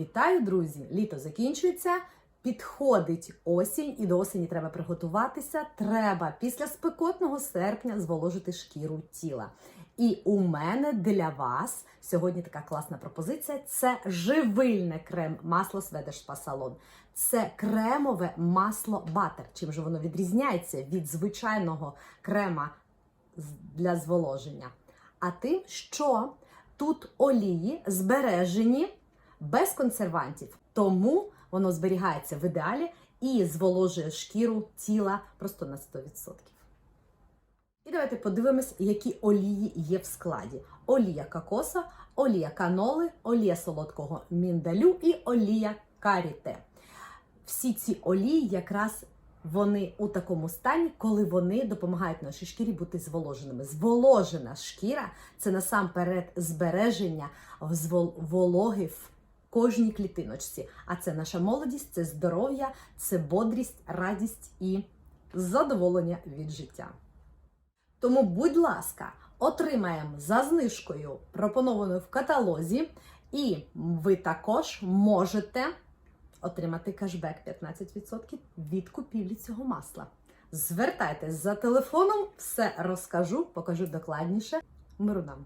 Вітаю, друзі! Літо закінчується. Підходить осінь, і до осені треба приготуватися. Треба після спекотного серпня зволожити шкіру тіла. І у мене для вас сьогодні така класна пропозиція: це живильне крем масло Сведеш Салон. Це кремове масло батер. Чим же воно відрізняється від звичайного крема для зволоження? А тим, що тут олії збережені без консервантів, тому воно зберігається в ідеалі і зволожує шкіру тіла просто на 100%. І давайте подивимось, які олії є в складі: олія кокоса, олія каноли, олія солодкого міндалю і олія каріте. Всі ці олії якраз вони у такому стані, коли вони допомагають нашій шкірі бути зволоженими. Зволожена шкіра це насамперед збереження вологи в кожній клітиночці. А це наша молодість, це здоров'я, це бодрість, радість і задоволення від життя. Тому, будь ласка, отримаємо за знижкою, пропонованою в каталозі, і ви також можете отримати кешбек 15% від купівлі цього масла. Звертайтесь за телефоном, все розкажу, покажу докладніше. Миру нам!